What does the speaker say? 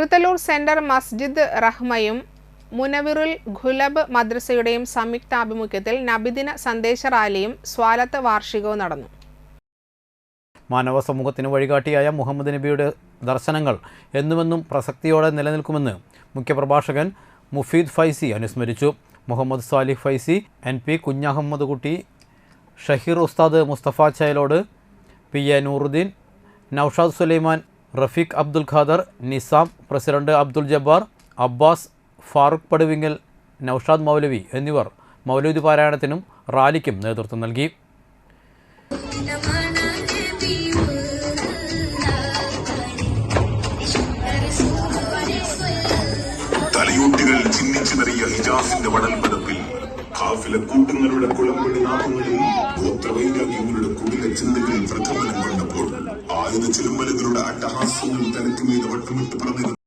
Thrithallur centre മസ്ജിദ് റഹ്മയും മുനവിറുൽ ഖുലബ് മദ്രസയുടെയും സംയുക്താഭിമുഖ്യത്തിൽ നബിദിന സന്ദേശ റാലിയും സ്വാലത്ത് വാർഷികവും നടന്നു. മാനവ സമൂഹത്തിന് വഴികാട്ടിയായ മുഹമ്മദ് നബിയുടെ ദർശനങ്ങൾ എന്നുമെന്നും പ്രസക്തിയോടെ നിലനിൽക്കുമെന്ന് മുഖ്യപ്രഭാഷകൻ മുഫീദ് ഫൈസി അനുസ്മരിച്ചു. Muhammad Salih Faizy N P Kunhahammad Kutty Shaheer Usthad Musthafa Chayalode P A Nooruddeen Noushad Sulaiman Rafeeq Abdul Khader Nizam president Abdul Jabbar Abbas Farooq Paduvingal Noushad Moulavi എന്നിവർ മൗലൂദ് പാരായണത്തിനും റാലിക്കും നേതൃത്വം നൽകി. തലയോട്ടികൾ ഹിജാസിന്റെ വടൽപ്പരപ്പിൽ കാഫില കൂട്ടങ്ങളുടെ കുളമ്പടി ചിന്തകളിൽ ചിലമ്പലുകളുടെ അട്ടഹാസവും ആയുധ മീത് അട്ടഹാസ്യങ്ങൾ തലയ്ക്കുമീത് വട്ടമിട്ട് പറഞ്ഞിരുന്നു.